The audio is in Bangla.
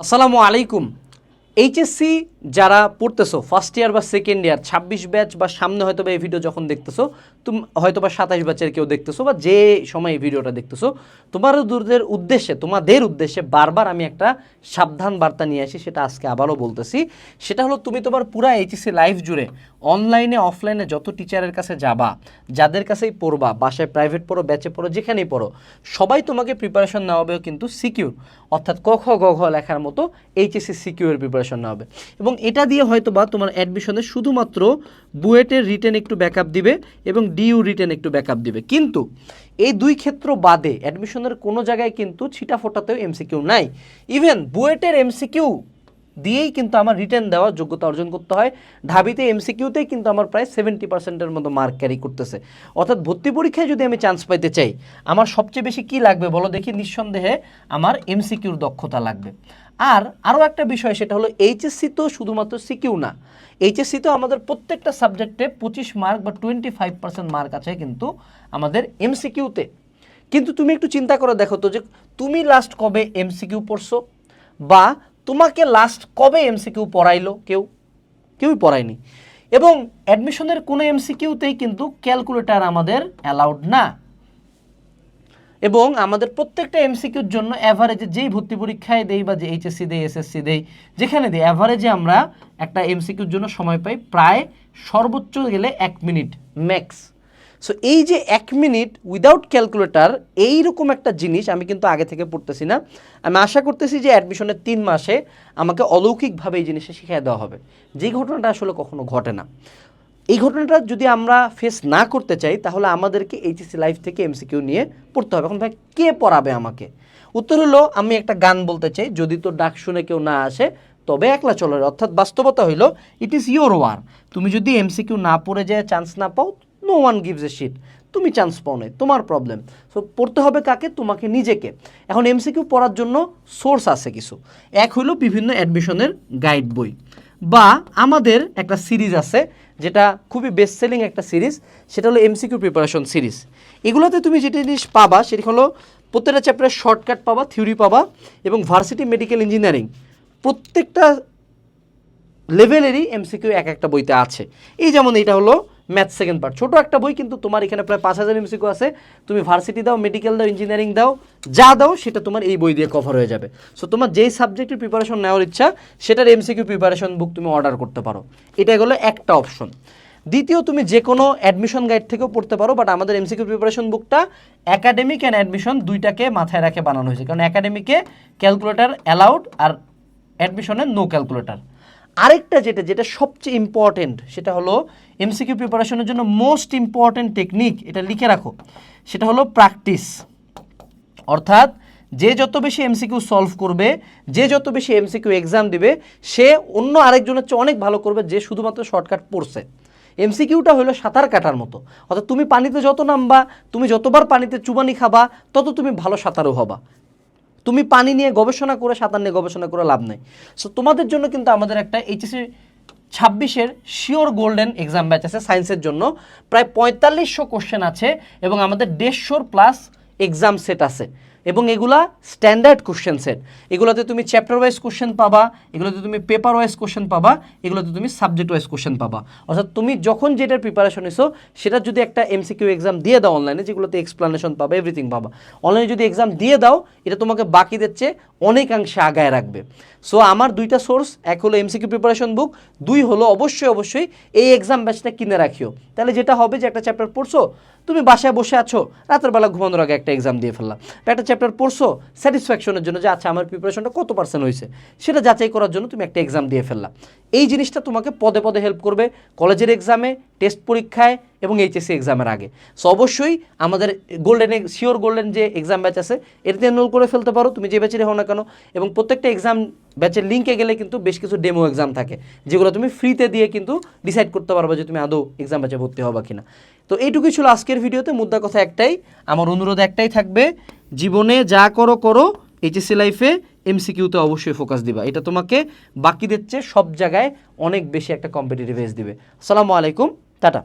আসসালামু আলাইকুম। এইচএসসি যারা পড়তেছো ফার্স্ট ইয়ার বা সেকেন্ড ইয়ার ছাব্বিশ ব্যাচ বা সামনে হয়তো বা এই ভিডিও যখন দেখতেছো, তুমি হয়তো বা সাতাশ ব্যাচের কেউ দেখতেছো বা যে সময় এই ভিডিওটা দেখতেছো তোমাদের উদ্দেশ্যে তোমাদের উদ্দেশ্যে বারবার আমি একটা সাবধান বার্তা নিয়ে আসি, সেটা আজকে আবারও বলতেছি। সেটা হলো তুমি তোমার পুরা এইচএসসি লাইফ জুড়ে অনলাইনে অফলাইনে যত টিচারের কাছে যাবা, যাদের কাছেই পড়বা, বাসায় প্রাইভেট পড়ো ব্যাচে পড়ো, যেখানেই পড়ো, সবাই তোমাকে প্রিপারেশন নেওয়াবে কিন্তু সিকিউর অর্থাৎ ক, খ, গ লেখার মতো এইচএসসি সিকিউর প্রিপারেশন নেওয়াবে। এবং এটা দিয়ে হয়তো বা তোমার অ্যাডমিশনে শুধুমাত্র বুয়েটের রিটেন একটু ব্যাকআপ দিবে এবং ডিইউ রিটেন একটু ব্যাকআপ দিবে। কিন্তু এই দুই ক্ষেত্র বাদে অ্যাডমিশনের কোনো জায়গায় কিন্তু ছিটাফোটাতেও এমসিকিউ নাই। ইভেন বুয়েটের এমসিকিউ দিয়েই কিন্তু আমার রিটার্ন দেওয়ার যোগ্যতা অর্জন করতে হয়। ঢাবিতে এমসিকিউতেই কিন্তু আমার প্রায় সেভেন্টি পার্সেন্টের মতো মার্ক ক্যারি করতেছে। অর্থাৎ ভর্তি পরীক্ষায় যদি আমি চান্স পাইতে চাই, আমার সবচেয়ে বেশি কি লাগবে বলো দেখি? নিঃসন্দেহে আমার এমসিকিউর দক্ষতা লাগবে। আর আরও একটা বিষয়, সেটা হলো এইচএসসি তো শুধুমাত্র সিকিউ না। এইচএসসি তো আমাদের প্রত্যেকটা সাবজেক্টে পঁচিশ মার্ক বা টোয়েন্টি ফাইভ পার্সেন্ট মার্ক আছে কিন্তু আমাদের এমসিকিউতে কিন্তু তুমি একটু চিন্তা করে দেখো তো যে তুমি লাস্ট কবে এমসিকিউ পড়ছো? বা তোমাকে লাস্ট কবে এমসিকিউ পড়াইলো কেউ? কেউই পড়ায়নি। এবং অ্যাডমিশনের কোনো এমসিকিউতেই কিন্তু ক্যালকুলেটার আমাদের অ্যালাউড না। এবং আমাদের প্রত্যেকটা এমসিকিউর জন্য অ্যাভারেজে যেই ভর্তি পরীক্ষায় দেই বা যে এইচএসসি দেই এসএসসি দেই, যেখানে দিই অ্যাভারেজে আমরা একটা এমসিকিউর জন্য সময় পাই প্রায় সর্বোচ্চ গেলে এক মিনিট ম্যাক্স সো এই যে এক মিনিট উইদাউট ক্যালকুলেটার এইরকম একটা জিনিস আমি কিন্তু আগে থেকে পড়তেছি না। আমি আশা করতেছি যে অ্যাডমিশনের তিন মাসে আমাকে অলৌকিকভাবে এই জিনিসটা শিখিয়ে দেওয়া হবে। যে ঘটনাটা আসলে কখনো ঘটে না। এই ঘটনাটা যদি আমরা ফেস না করতে চাই, তাহলে আমাদেরকে এইচএসসি লাইফ থেকে এমসিকিউ নিয়ে পড়তে হবে। এখন ভাই, কে পড়াবে আমাকে? উত্তর হলো, আমি একটা গান বলতে চাই। যদি তো ডাক শুনে কেউ না আসে, তবে একলা চলে। অর্থাৎ বাস্তবতা হইল ইট ইজ ইয়োর ওয়ার তুমি যদি এমসিকিউ না পড়ে যায় চান্স না পাও no one gives a sheet তুমি চান্স পাও নাই, তোমার প্রবলেম সো পড়তে হবে কাকে? তোমাকে, নিজেকে। এখন এমসিকিউ পড়ার জন্য সোর্স আছে কিছু। এক হলো বিভিন্ন অ্যাডমিশনের গাইড বই। বা আমাদের একটা সিরিজ আছে, যেটা খুবই বেস্ট সেলিং একটা সিরিজ সেটা হলো এমসিকিউ প্রিপারেশন সিরিজ এগুলোতে তুমি যেটা জিনিস পাবা, সেটি হলো প্রত্যেকটা চ্যাপ্টারে শর্টকাট পাবা থিওরি পাবা এবং ভার্সিটি মেডিকেল ইঞ্জিনিয়ারিং প্রত্যেকটা লেভেলেরই এমসিকিউ এক একটা বইতে আছে। এই যেমন এটা হলো ম্যাথ সেকেন্ড পার্ট ছোট একটা বই কিন্তু তোমার এখানে প্রায় পাঁচ হাজার এমসিকিউ আছে। তুমি ভার্সিটি দাও মেডিকেল দাও ইঞ্জিনিয়ারিং দাও, যা দাও সেটা তোমার এই বই দিয়ে কভার হয়ে যাবে। সো তোমার যেই সাবজেক্টের প্রিপারেশন নেওয়ার ইচ্ছা, সেটার এমসিকিউ প্রিপারেশন বুক তুমি অর্ডার করতে পারো। এটা হলো একটা অপশন দ্বিতীয়, তুমি যে কোনো অ্যাডমিশন গাইড থেকেও পড়তে পারো বাট আমাদের এমসিকিউ প্রিপারেশন বুকটা একাডেমিক অ্যান্ড অ্যাডমিশন দুইটাকে মাথায় রাখে বানানো হয়েছে। কারণ অ্যাকাডেমিকে ক্যালকুলেটার অ্যালাউড আর অ্যাডমিশনে নো ক্যালকুলেটার আরেকটা যেটা যেটা সবচেয়ে ইম্পর্টেন্ট সেটা হলো এমসিকিউ প্রিপারেশনের জন্য মোস্ট ইম্পর্টেন্ট টেকনিক এটা লিখে রাখো, সেটা হলো প্র্যাকটিস অর্থাৎ যে যত বেশি এমসিকিউ সলভ করবে, যে যত বেশি এমসিকিউ এক্সাম দিবে, সে অন্য আরেকজনের চেয়ে অনেক ভালো করবে যে শুধুমাত্র শর্টকাট পড়ছে। এমসিকিউটা হলো সাঁতার কাটার মতো। অর্থাৎ তুমি পানিতে যত নামবা, তুমি যতবার পানিতে চুবানি খাবা, তত তুমি ভালো সাঁতারও হবা। তুমি পানি নিয়ে গবেষণা করে, সাঁতার নিয়ে গবেষণা করে লাভ নেই। সো তোমাদের জন্য কিন্তু আমাদের একটা এইচএসি ছাব্বিশের শিওর গোল্ডেন এক্সাম ব্যাচ আছে সায়েন্সের জন্য। প্রায় পঁয়তাল্লিশশো কোশ্চেন আছে এবং আমাদের দেড়শোর প্লাস এক্সাম সেট আছে। এবং এগুলা স্ট্যান্ডার্ড কোশ্চেন সেট এগুলোতে তুমি চ্যাপ্টার ওয়াইজ কোশ্চেন পাবা, এগুলোতে তুমি পেপার ওয়াইজ কোশ্চেন পাবা, এগুলোতে তুমি সাবজেক্ট ওয়াইজ কোশ্চেন পাবা। অর্থাৎ তুমি যখন যেটার প্রিপারেশন নিছো, সেটা যদি একটা এমসিকিউ এক্সাম দিয়ে দাও অনলাইনে যেগুলোতে এক্সপ্লানেশন পাবা এভরিথিং পাবা। অনলাইনে যদি এক্সাম দিয়ে দাও, এটা তোমাকে বাকিদের চেয়ে অনেকাংশে আগায় রাখবে। সো আমার দুইটা সোর্স এক হলো এমসিকিউ প্রিপারেশন বুক দুই হলো অবশ্যই অবশ্যই এই এক্সাম ব্যাচটা কিনে রাখিও। তাহলে যেটা হবে যে একটা চ্যাপ্টার পড়ছো, তুমি বাসায় বসে আছো, রাতের বেলা ঘুমানোর আগে একটা এক্সাম দিয়ে ফেললাম একটা চ্যাপ্টার পড়ছো স্যাটিসফ্যাকশনের জন্য যে আচ্ছা আমার প্রিপারেশনটা কত পার্সেন্ট হয়েছে? সেটা যাচাই করার জন্য তুমি একটা এক্সাম দিয়ে ফেললাম এই জিনিসটা তোমাকে পদে পদে হেল্প করবে কলেজের এক্সামে টেস্ট পরীক্ষায় এবং এইচএসসি এক্সামের আগে। সো অবশ্যই আমাদের গোল্ডেন শিওর গোল্ডেন যে এক্সাম ব্যাচ আছে এটাতে এনরোল করে ফেলতে পারো। তুমি যে ব্যাচেরই হও না কেন? এবং প্রত্যেকটা এক্সাম ব্যাচের লিঙ্কে গেলে কিন্তু বেশ কিছু ডেমো এক্সাম থাকে, যেগুলো তুমি ফ্রিতে দিয়ে কিন্তু ডিসাইড করতে পারবে যে, তুমি আদৌ এক্সাম ব্যাচে ভর্তি হবা কিনা? তো এইটুকুই ছিল আজকের ভিডিওতে মুদ্রা কথা একটাই, আমার অনুরোধ একটাই থাকবে জীবনে যা করো করো এইচএসসি লাইফে এমসিকিউতে অবশ্যই ফোকাস দিবা। এটা তোমাকে বাকিদের চেয়ে সব জায়গায় অনেক বেশি একটা কম্পিটিটিভ এজ দিবে। আসসালামু আলাইকুম, টাটা।